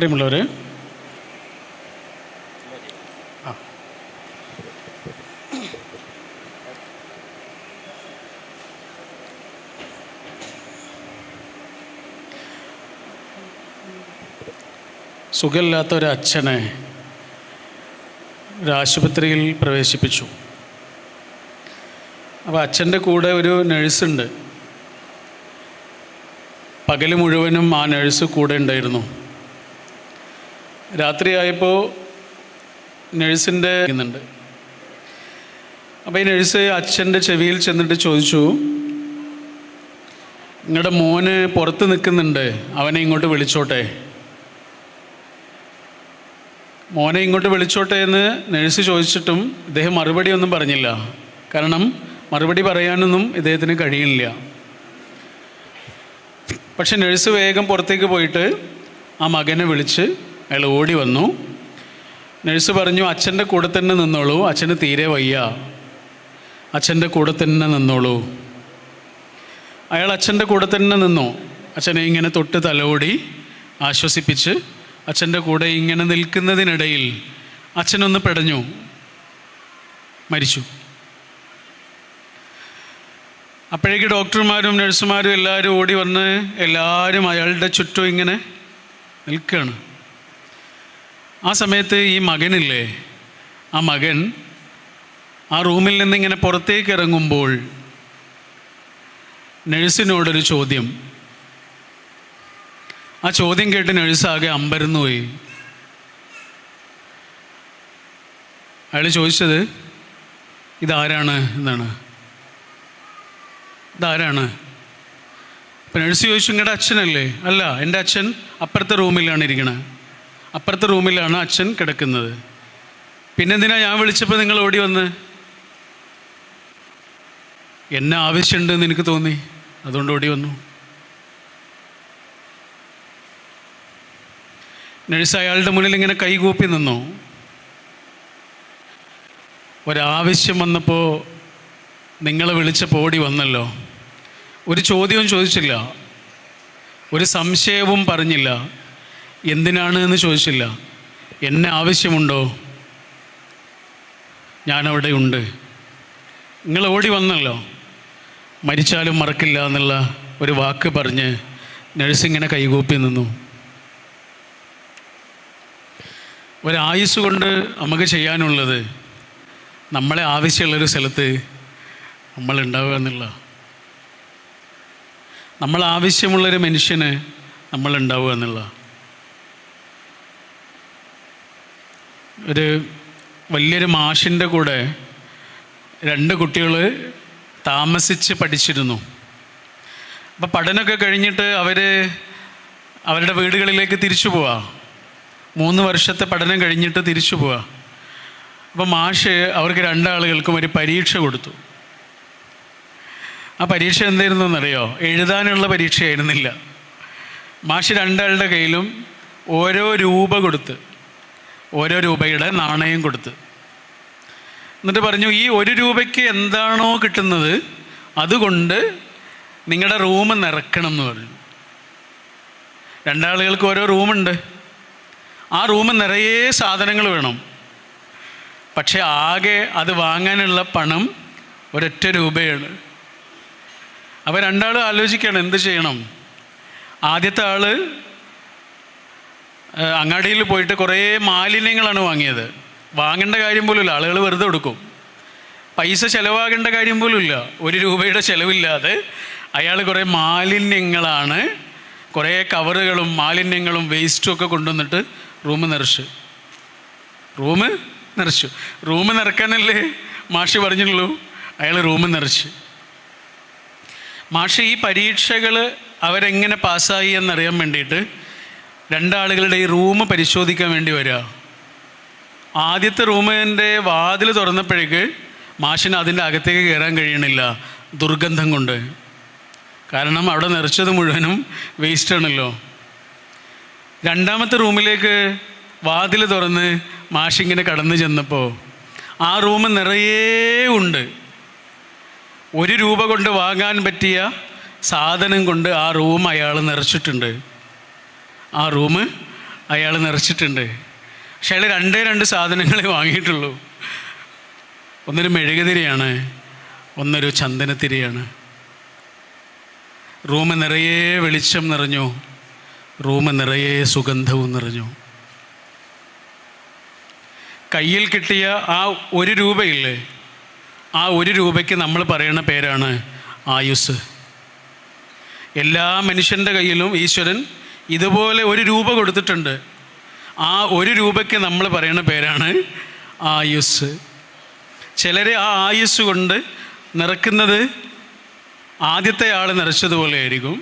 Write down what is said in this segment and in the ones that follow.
പ്രിയമുള്ളവർ സുഖമില്ലാത്ത ഒരു അച്ഛനെ ഒരു ആശുപത്രിയിൽ പ്രവേശിപ്പിച്ചു. അപ്പോൾ അച്ഛന്റെ കൂടെ ഒരു നഴ്സുണ്ട് പകൽ മുഴുവനും ആ നഴ്സ് കൂടെ ഉണ്ടായിരുന്നു. രാത്രിയായപ്പോൾ നഴ്സിന്റെ ഇന്നുണ്ട് അപ്പോൾ ഈ നഴ്സ് അച്ഛന്റെ ചെവിയിൽ ചെന്നിട്ട് ചോദിച്ചു നിങ്ങളുടെ മോന് പുറത്ത് നിൽക്കുന്നുണ്ട് അവനെ ഇങ്ങോട്ട് വിളിച്ചോട്ടെ? മോനെ ഇങ്ങോട്ട് വിളിച്ചോട്ടെ എന്ന് നഴ്സ് ചോദിച്ചിട്ടും ഇദ്ദേഹം മറുപടി ഒന്നും പറഞ്ഞില്ല. കാരണം മറുപടി പറയാനൊന്നും ഇദ്ദേഹത്തിന് കഴിയില്ല. പക്ഷെ നഴ്സ് വേഗം പുറത്തേക്ക് പോയിട്ട് ആ മകനെ വിളിച്ച് അയാൾ ഓടി വന്നു. നഴ്സ് പറഞ്ഞു അച്ഛന്റെ കൂടെ തന്നെ നിന്നോളൂ അച്ഛന് തീരെ വയ്യ. അച്ഛന്റെ കൂടെ തന്നെ നിന്നോളൂ. അയാൾ അച്ഛന്റെ കൂടെ തന്നെ നിന്നു. അച്ഛനെ ഇങ്ങനെ തൊട്ട് തലോടി ആശ്വസിപ്പിച്ച് അച്ഛന്റെ കൂടെ ഇങ്ങനെ നിൽക്കുന്നതിനിടയിൽ അച്ഛനൊന്ന് പെടഞ്ഞു. മരിച്ചു. അപ്പോഴേക്ക് ഡോക്ടർമാരും നഴ്സുമാരും എല്ലാവരും ഓടി വന്ന് എല്ലാവരും അയാളുടെ ചുറ്റും ഇങ്ങനെ നിൽക്കുകയാണ്. ആ സമയത്ത് ഈ മകനില്ലേ? ആ മകൻ ആ റൂമിൽ നിന്ന് ഇങ്ങനെ പുറത്തേക്ക് ഇറങ്ങുമ്പോൾ നഴ്സിനോടൊരു ചോദ്യം. ആ ചോദ്യം കേട്ട് നഴ്സാകെ അമ്പരന്നു പോയി. അയാൾ ചോദിച്ചത് ഇതാരാണ്? എന്നാണ്. ഇതാരാണ്? അപ്പം നഴ്സ് ചോദിച്ചു നിങ്ങളുടെ അച്ഛനല്ലേ? അല്ല എന്റെ അച്ഛൻ അപ്പുറത്തെ റൂമിലാണ് ഇരിക്കണത് അപ്പുറത്തെ റൂമിലാണ് അച്ഛൻ കിടക്കുന്നത്. പിന്നെന്തിനാ ഞാൻ വിളിച്ചപ്പോൾ നിങ്ങൾ ഓടി വന്ന്? എന്നെ ആവശ്യമുണ്ടെന്ന് എനിക്ക് തോന്നി. അതുകൊണ്ട് ഓടി വന്നു. നഴ്സ് അയാളുടെ മുന്നിൽ ഇങ്ങനെ കൈകൂപ്പി നിന്നു. ഒരാവശ്യം വന്നപ്പോൾ നിങ്ങളെ വിളിച്ചപ്പോൾ ഓടി വന്നല്ലോ. ഒരു ചോദ്യവും ചോദിച്ചില്ല. ഒരു സംശയവും പറഞ്ഞില്ല. എന്തിനാണ് എന്ന് ചോദിച്ചില്ല. എന്നെ ആവശ്യമുണ്ടോ? ഞാനവിടെ ഉണ്ട് നിങ്ങൾ ഓടി വന്നല്ലോ. മരിച്ചാലും മറക്കില്ല എന്നുള്ള ഒരു വാക്ക് പറഞ്ഞ് നഴ്സിങ്ങനെ കൈകൂപ്പി നിന്നു. ഒരായുസ് കൊണ്ട് നമുക്ക് ചെയ്യാനുള്ളത് നമ്മളെ ആവശ്യമുള്ളൊരു സ്ഥലത്ത് നമ്മൾ ഉണ്ടാവുക എന്നുള്ള. നമ്മൾ ആവശ്യമുള്ളൊരു മനുഷ്യന് നമ്മൾ ഉണ്ടാവുക എന്നുള്ള. ഒരു വലിയൊരു മാഷിന്റെ കൂടെ രണ്ട് കുട്ടികൾ താമസിച്ച് പഠിച്ചിരുന്നു. അപ്പോൾ പഠനമൊക്കെ കഴിഞ്ഞിട്ട് അവർ അവരുടെ വീടുകളിലേക്ക് തിരിച്ചു പോവാ. മൂന്ന് വർഷത്തെ പഠനം കഴിഞ്ഞിട്ട് തിരിച്ചു പോവാ. അപ്പോൾ മാഷ് അവർക്ക് രണ്ടാളുകൾക്കും ഒരു പരീക്ഷ കൊടുത്തു. ആ പരീക്ഷ എന്തായിരുന്നു എന്നറിയോ എഴുതാനുള്ള പരീക്ഷയായിരുന്നില്ല. മാഷ് രണ്ടാളുടെ കയ്യിലും ഓരോ രൂപ കൊടുത്ത് ഓരോ രൂപയുടെ നാണയം കൊടുത്ത്. എന്നിട്ട് പറഞ്ഞു ഈ ഒരു രൂപയ്ക്ക് എന്താണോ കിട്ടുന്നത് അതുകൊണ്ട് നിങ്ങളുടെ റൂം നിറക്കണം എന്ന് പറഞ്ഞു. രണ്ടാളുകൾക്ക് ഓരോ റൂമുണ്ട്. ആ റൂം നിറയെ സാധനങ്ങൾ വേണം. പക്ഷേ ആകെ അത് വാങ്ങാനുള്ള പണം ഒരൊറ്റ രൂപയാണ്. അപ്പോൾ രണ്ടാളും ആലോചിക്കുകയാണ് എന്ത് ചെയ്യണം? ആദ്യത്തെ ഏഹ്, അങ്ങാടിയിൽ പോയിട്ട് കുറേ മാലിന്യങ്ങളാണ് വാങ്ങിയത്. വാങ്ങേണ്ട കാര്യം പോലുമില്ല. ആളുകൾ വെറുതെ കൊടുക്കും പൈസ ചിലവാകേണ്ട കാര്യം പോലുമില്ല. ഒരു രൂപയുടെ ചിലവില്ലാതെ അയാൾ കുറേ മാലിന്യങ്ങളാണ് കുറേ കവറുകളും മാലിന്യങ്ങളും വേസ്റ്റും ഒക്കെ കൊണ്ടുവന്നിട്ട് റൂം നിറച്ചു. റൂം നിറച്ചു. റൂം നിറക്കാനല്ലേ മാഷി പറഞ്ഞുള്ളൂ? അയാൾ റൂം നിറച്ചു. മാഷി ഈ പരീക്ഷകൾ അവരെങ്ങനെ പാസ്സായി എന്നറിയാൻ വേണ്ടിയിട്ട് രണ്ടാളുകളുടെ ഈ റൂം പരിശോധിക്കാൻ വേണ്ടി വരിക. ആദ്യത്തെ റൂമിന്റെ വാതിൽ തുറന്നപ്പോഴേക്ക് മാഷിന് അതിന്റെ അകത്തേക്ക് കയറാൻ കഴിയണില്ല ദുർഗന്ധം കൊണ്ട്. കാരണം അവിടെ നിറച്ചത് മുഴുവനും വേസ്റ്റ് ആണല്ലോ. രണ്ടാമത്തെ റൂമിലേക്ക് വാതിൽ തുറന്ന് മാഷിങ്ങനെ കടന്നു ചെന്നപ്പോൾ ആ റൂം നിറയെ ഉണ്ട്. ഒരു രൂപ കൊണ്ട് വാങ്ങാൻ പറ്റിയ സാധനം കൊണ്ട് ആ റൂം അയാൾ നിറച്ചിട്ടുണ്ട്. ആ റൂം അയാൾ നിറച്ചിട്ടുണ്ട്. പക്ഷെ അയാൾ രണ്ടേ രണ്ട് സാധനങ്ങളെ വാങ്ങിയിട്ടുള്ളൂ. ഒന്നൊരു മെഴുകുതിരിയാണ് ഒന്നൊരു ചന്ദനത്തിരിയാണ്. റൂം നിറയെ വെളിച്ചം നിറഞ്ഞു. റൂം നിറയെ സുഗന്ധവും നിറഞ്ഞു. കയ്യിൽ കിട്ടിയ ആ ഒരു രൂപയില്ലേ? ആ ഒരു രൂപയ്ക്ക് നമ്മൾ പറയുന്ന പേരാണ് ആയുസ്. എല്ലാ മനുഷ്യന്റെ കയ്യിലും ഈശ്വരൻ ഇതുപോലെ ഒരു രൂപ കൊടുത്തിട്ടുണ്ട്. ആ ഒരു രൂപയ്ക്ക് നമ്മൾ പറയുന്ന പേരാണ് ആയുസ് ചിലർ ആ ആയുസ് കൊണ്ട് നിറക്കുന്നത് ആദ്യത്തെ ആൾ നിറച്ചതുപോലെ ആയിരിക്കും.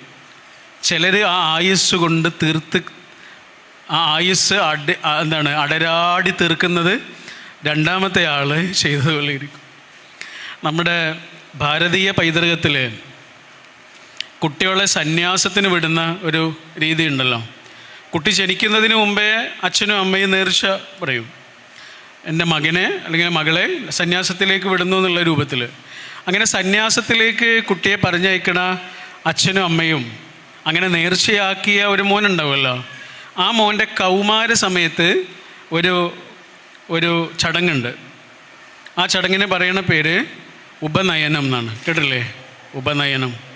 ചിലർ ആ ആയുസ് കൊണ്ട് തീർത്ത് ആ ആയുസ് അടി എന്താണ് അടരാടി തീർക്കുന്നത് രണ്ടാമത്തെ ആൾ ചെയ്തതുപോലെ ഇരിക്കും നമ്മുടെ ഭാരതീയ പൈതൃകത്തിൽ കുട്ടികളെ സന്യാസത്തിന് വിടുന്ന ഒരു രീതി ഉണ്ടല്ലോ കുട്ടി ജനിക്കുന്നതിന് മുമ്പേ അച്ഛനും അമ്മയും നേർച്ച പറയും. എന്റെ മകനെ അല്ലെങ്കിൽ മകളെ സന്യാസത്തിലേക്ക് വിടുന്നു എന്നുള്ള രൂപത്തിൽ അങ്ങനെ സന്യാസത്തിലേക്ക് കുട്ടിയെ പറഞ്ഞയക്കണ അച്ഛനും അമ്മയും അങ്ങനെ നേർച്ചയാക്കിയ ഒരു മോനുണ്ടാവുമല്ലോ. ആ മോന്റെ കൗമാര സമയത്ത് ഒരു ഒരു ചടങ്ങുണ്ട്. ആ ചടങ്ങിന് പറയുന്ന പേര് ഉപനയനം എന്നാണ്. കേട്ടില്ലേ ഉപനയനം.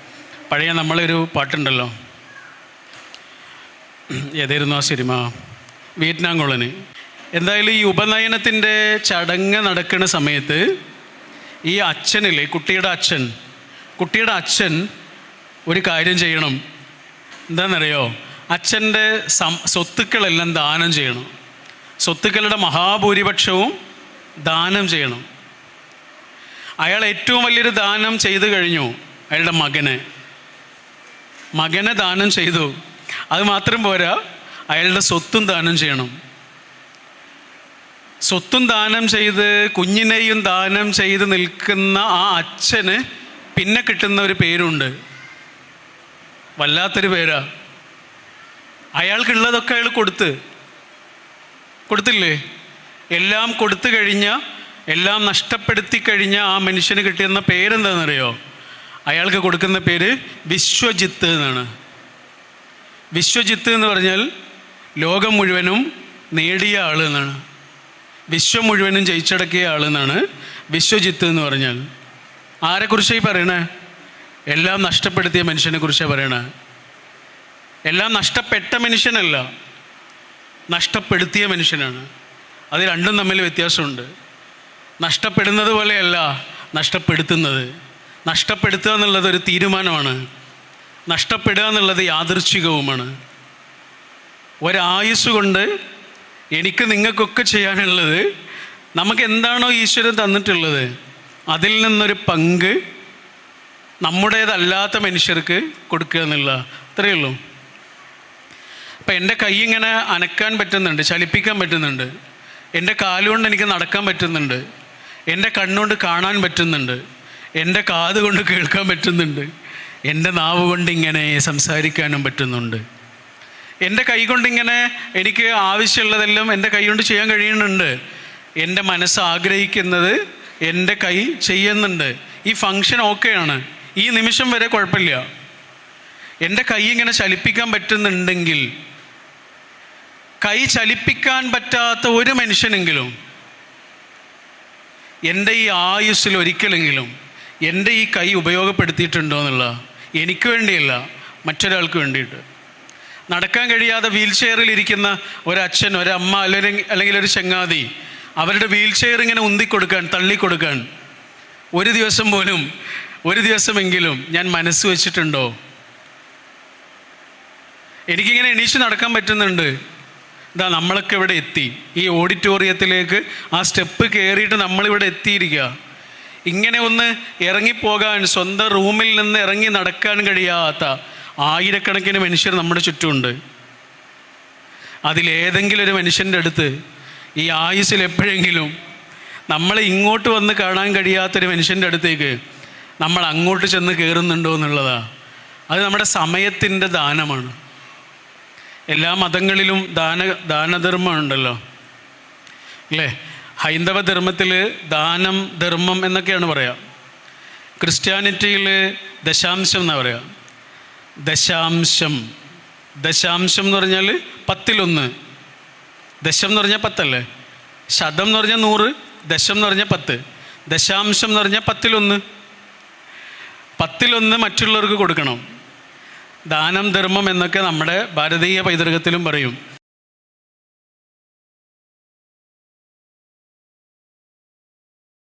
പഴയ നമ്മളൊരു പാട്ടുണ്ടല്ലോ. ഏതായിരുന്നു ആ സിനിമ? Vietnam colony. എന്തായാലും ഈ ഉപനയനത്തിന്റെ ചടങ്ങ് നടക്കുന്ന സമയത്ത് ഈ അച്ഛനില്ലേ കുട്ടിയുടെ അച്ഛൻ കുട്ടിയുടെ അച്ഛൻ ഒരു കാര്യം ചെയ്യണം. എന്താണെന്നറിയോ? അച്ഛന്റെ സം സ്വത്തുക്കളെല്ലാം ദാനം ചെയ്യണം. സ്വത്തുക്കളുടെ മഹാഭൂരിപക്ഷവും ദാനം ചെയ്യണം. അയാൾ ഏറ്റവും വലിയൊരു ദാനം ചെയ്തു കഴിഞ്ഞു അയാളുടെ മകനെ. മകനെ ദാനം ചെയ്തു. അത് മാത്രം പോരാ അയാളുടെ സ്വത്തും ദാനം ചെയ്യണം. സ്വത്തും ദാനം ചെയ്ത് കുഞ്ഞിനെയും ദാനം ചെയ്ത് നിൽക്കുന്ന ആ അച്ഛന് പിന്നെ കിട്ടുന്ന ഒരു പേരുണ്ട്. വല്ലാത്തൊരു പേരാ. അയാൾക്കുള്ളതൊക്കെ അയാൾ കൊടുത്ത്. കൊടുത്തില്ലേ? എല്ലാം കൊടുത്തു കഴിഞ്ഞ എല്ലാം നഷ്ടപ്പെടുത്തി കഴിഞ്ഞ ആ മനുഷ്യന് കിട്ടിയെന്ന പേരെന്താണെന്നറിയോ? അയാൾക്ക് കൊടുക്കുന്ന പേര് വിശ്വജിത്ത് എന്നാണ്. വിശ്വജിത്ത് എന്ന് പറഞ്ഞാൽ ലോകം മുഴുവനും നേടിയ ആൾ എന്നാണ്. വിശ്വം മുഴുവനും ജയിച്ചടക്കിയ ആൾ എന്നാണ് വിശ്വജിത്ത് എന്ന് പറഞ്ഞാൽ. ആരെക്കുറിച്ചായി പറയണേ? എല്ലാം നഷ്ടപ്പെടുത്തിയ മനുഷ്യനെ കുറിച്ചാണ് പറയണേ. എല്ലാം നഷ്ടപ്പെട്ട മനുഷ്യനല്ല നഷ്ടപ്പെടുത്തിയ മനുഷ്യനാണ്. അത് രണ്ടും തമ്മിൽ വ്യത്യാസമുണ്ട്. നഷ്ടപ്പെടുന്നത് പോലെയല്ല നഷ്ടപ്പെടുത്തുന്നത്. നഷ്ടപ്പെടുത്തുക എന്നുള്ളത് ഒരു തീരുമാനമാണ്. നഷ്ടപ്പെടുക എന്നുള്ളത് യാദൃച്ഛികവുമാണ് ഒരായുസ് കൊണ്ട് എനിക്ക് നിങ്ങൾക്കൊക്കെ ചെയ്യാനുള്ളത് നമുക്ക് എന്താണോ ഈശ്വരൻ തന്നിട്ടുള്ളത്. അതിൽ നിന്നൊരു പങ്ക് നമ്മുടേതല്ലാത്ത മനുഷ്യർക്ക് കൊടുക്കുക എന്നുള്ള അത്രയേ ഉള്ളൂ. അപ്പം എന്റെ കൈ ഇങ്ങനെ അനക്കാൻ പറ്റുന്നുണ്ട് ചലിപ്പിക്കാൻ പറ്റുന്നുണ്ട്. എന്റെ കാലുകൊണ്ട് എനിക്ക് നടക്കാൻ പറ്റുന്നുണ്ട്. എന്റെ കണ്ണുകൊണ്ട് കാണാൻ പറ്റുന്നുണ്ട്. എന്റെ കാത് കൊണ്ട് കേൾക്കാൻ പറ്റുന്നുണ്ട്. എന്റെ നാവ് കൊണ്ട് ഇങ്ങനെ സംസാരിക്കാനും പറ്റുന്നുണ്ട്. എന്റെ കൈ കൊണ്ടിങ്ങനെ എനിക്ക് ആവശ്യമുള്ളതെല്ലാം എന്റെ കൈ കൊണ്ട് ചെയ്യാൻ കഴിയുന്നുണ്ട്. എന്റെ മനസ്സ് ആഗ്രഹിക്കുന്നത് എന്റെ കൈ ചെയ്യുന്നുണ്ട്. ഈ ഫങ്ഷൻ ഓക്കെയാണ് ഈ നിമിഷം വരെ കുഴപ്പമില്ല. എന്റെ കൈ ഇങ്ങനെ ചലിപ്പിക്കാൻ പറ്റുന്നുണ്ടെങ്കിൽ കൈ ചലിപ്പിക്കാൻ പറ്റാത്ത ഒരു മനുഷ്യനെങ്കിലും എന്റെ ഈ ആയുസ്സിൽ ഒരിക്കലെങ്കിലും എന്റെ ഈ കൈ ഉപയോഗപ്പെടുത്തിയിട്ടുണ്ടോ എന്നുള്ള എനിക്ക് വേണ്ടിയല്ല മറ്റൊരാൾക്ക് വേണ്ടിയിട്ട്. നടക്കാൻ കഴിയാതെ വീൽ ചെയറിൽ ഇരിക്കുന്ന ഒരച്ഛൻ ഒരമ്മ അല്ലെങ്കിൽ അല്ലെങ്കിൽ ഒരു ചങ്ങാതി അവരുടെ വീൽ ചെയർ ഇങ്ങനെ ഉന്തിക്കൊടുക്കാൻ തള്ളിക്കൊടുക്കാൻ ഒരു ദിവസം പോലും ഒരു ദിവസമെങ്കിലും ഞാൻ മനസ്സ് വെച്ചിട്ടുണ്ടോ? എനിക്കിങ്ങനെ എണീച്ച് നടക്കാൻ പറ്റുന്നുണ്ട്. ഇതാ നമ്മളൊക്കെ ഇവിടെ എത്തി. ഈ ഓഡിറ്റോറിയത്തിലേക്ക് ആ സ്റ്റെപ്പ് കയറിയിട്ട് നമ്മളിവിടെ എത്തിയിരിക്കുക. ഇങ്ങനെ ഒന്ന് ഇറങ്ങിപ്പോകാൻ സ്വന്തം റൂമിൽ നിന്ന് ഇറങ്ങി നടക്കാൻ കഴിയാത്ത ആയിരക്കണക്കിന് മനുഷ്യർ നമ്മുടെ ചുറ്റുമുണ്ട്. അതിലേതെങ്കിലും ഒരു മനുഷ്യന്റെ അടുത്ത് ഈ ആയുസ്സിൽ എപ്പോഴെങ്കിലും നമ്മൾ ഇങ്ങോട്ട് വന്ന് കാണാൻ കഴിയാത്തൊരു മനുഷ്യന്റെ അടുത്തേക്ക് നമ്മൾ അങ്ങോട്ട് ചെന്ന് കയറുന്നുണ്ടോ എന്നുള്ളതാണ് അത് നമ്മുടെ സമയത്തിന്റെ ദാനമാണ്. എല്ലാ മതങ്ങളിലും ദാന ദാനധർമ്മമുണ്ടല്ലോ അല്ലേ? ഹൈന്ദവ ധർമ്മത്തിൽ ദാനം ധർമ്മം എന്നൊക്കെയാണ് പറയുക ക്രിസ്ത്യാനിറ്റിയിൽ ദശാംശം എന്നാണ് പറയുക ദശാംശം. ദശാംശം എന്ന് പറഞ്ഞാൽ പത്തിലൊന്ന്. ദശം എന്ന് പറഞ്ഞാൽ പത്തല്ലേ? ശതം എന്ന് പറഞ്ഞാൽ നൂറ് ദശം എന്ന് പറഞ്ഞാൽ പത്ത്. ദശാംശം എന്ന് പറഞ്ഞാൽ പത്തിലൊന്ന്. പത്തിലൊന്ന് മറ്റുള്ളവർക്ക് കൊടുക്കണം. ദാനം ധർമ്മം എന്നൊക്കെ നമ്മുടെ ഭാരതീയ പൈതൃകത്തിലും പറയും.